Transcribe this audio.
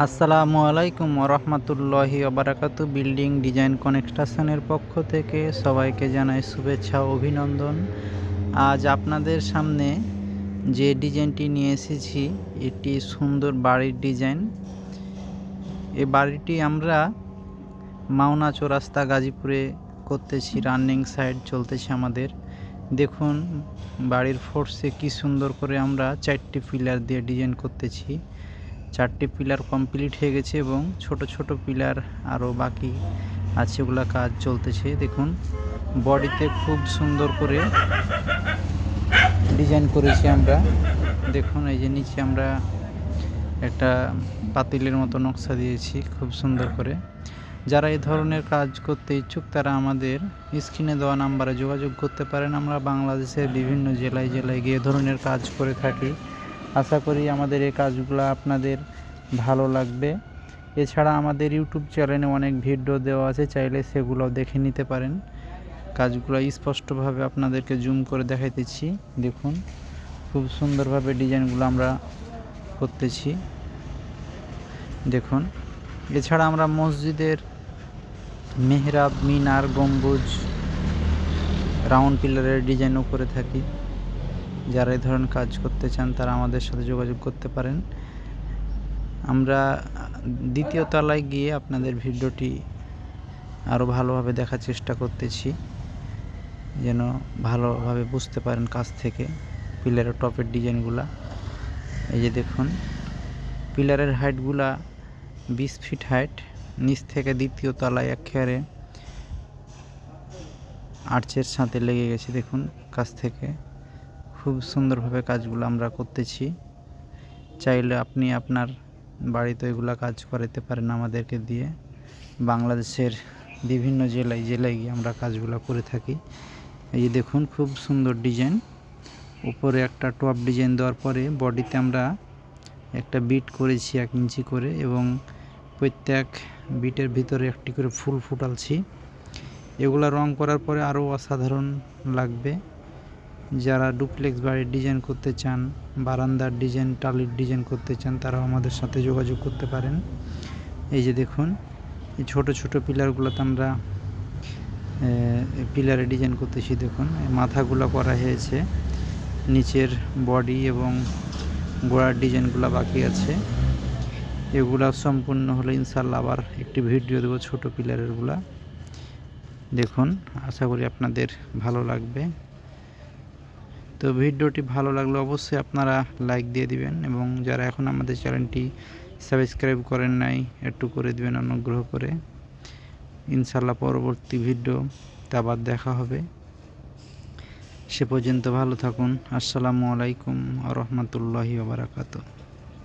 আসসালামু আলাইকুম রহমতুল্লাহি ওবরাকাতু বিল্ডিং ডিজাইন কনস্ট্রাকশনের পক্ষ থেকে সবাইকে জানাই শুভেচ্ছা অভিনন্দন। আজ আপনাদের সামনে যে ডিজাইনটি নিয়ে এসেছি, এটি সুন্দর বাড়ির ডিজাইন। এই বাড়িটি আমরা মাওনা চৌরাস্তা গাজীপুরে করতেছি, রানিং সাইড চলতেছে আমাদের। দেখুন, বাড়ির ফোর্সে কি সুন্দর করে আমরা চারটি পিলার দিয়ে ডিজাইন করতেছি। চারটি পিলার কমপ্লিট হয়ে গেছে এবং ছোট ছোট পিলার আরও বাকি আছে ওগুলা কাজ চলতেছে। দেখুন, বডিতে খুব সুন্দর করে ডিজাইন করেছি আমরা। দেখুন, এই যে নিচে আমরা একটা পাতিলের মতো নকশা দিয়েছি, খুব সুন্দর করে। যারা এই ধরনের কাজ করতে ইচ্ছুক, তারা আমাদের স্ক্রিনে দেওয়া নাম্বারে যোগাযোগ করতে পারেন। আমরা বাংলাদেশের বিভিন্ন জেলায় জেলায় গিয়ে ধরনের কাজ করে থাকি। আশা করি আমাদের এই কাজগুলো আপনাদের ভালো লাগবে। এছাড়া আমাদের ইউটিউব চ্যানেলে অনেক ভিডিও দেওয়া আছে, চাইলে সেগুলো দেখে নিতে পারেন। কাজগুলো স্পষ্টভাবে আপনাদেরকে জুম করে দেখাইতেছি। দেখুন, খুব সুন্দরভাবে ডিজাইনগুলো আমরা করতেছি। দেখুন, এছাড়া আমরা মসজিদের মেহরাব, মিনার, গম্বুজ, রাউন্ড পিলারের ডিজাইনও করে থাকি। যারা এই ধরনের কাজ করতে চান, তারা আমাদের সাথে যোগাযোগ করতে পারেন। আমরা দ্বিতীয় তলায় গিয়ে আপনাদের ভিডিওটি আরও ভালোভাবে দেখার চেষ্টা করতেছি, যেন ভালোভাবে বুঝতে পারেন কাছ থেকে পিলারের টপের ডিজাইনগুলা। এই যে দেখুন, পিলারের হাইটগুলা বিশ ফিট হাইট, নিচ থেকে দ্বিতীয় তলায় একেবারে আর্চের সাথে লেগে গেছে, দেখুন, কাছ থেকে। খুব সুন্দরভাবে কাজগুলো আমরা করতেছি। চাইলে আপনি আপনার বাড়িতে এগুলা কাজ করাতে পারেন আমাদেরকে দিয়ে। বাংলাদেশের বিভিন্ন জেলায় জেলায় গিয়ে আমরা কাজগুলো করে থাকি। এই দেখুন, খুব সুন্দর ডিজাইন। উপরে একটা টপ ডিজাইন দেওয়ার পরে বডিতে আমরা একটা বিট করেছি এক ইঞ্চি করে এবং প্রত্যেক বিটের ভিতরে একটি করে ফুল ফুটালছি। এগুলা রং করার পরে আরও অসাধারণ লাগবে। যারা ডুপ্লেক্স বাড়ির ডিজাইন করতে চান, বারান্দার ডিজাইন টালির ডিজাইন করতে চান, তারাও আমাদের সাথে যোগাযোগ করতে পারেন। এই যে দেখুন, এই ছোট ছোট পিলারগুলোতে আমরা পিলারে ডিজাইন করতেছি, দেখুন মাথাগুলো করা হয়েছে। নিচের বডি এবং গোড়ার ডিজাইনগুলো বাকি আছে। এগুলা সম্পূর্ণ হলে ইনশাল্লাহ আবার একটি ভিডিও দেবো ছোটো পিলারেরগুলা দেখুন, আশা করি আপনাদের ভালো লাগবে। তো ভিডিওটি ভালো লাগলে অবশ্যই আপনারা লাইক দিয়ে দিবেন এবং যারা এখন আমাদের চ্যানেলটি সাবস্ক্রাইব করেন নাই, একটু করে দিবেন অনুগ্রহ করে। ইনশাল্লাহ পরবর্তী ভিডিওতে আবার দেখা হবে। সে পর্যন্ত ভালো থাকুন। আসসালামু আলাইকুম আ রহমতুল্লাহি বারাকাতু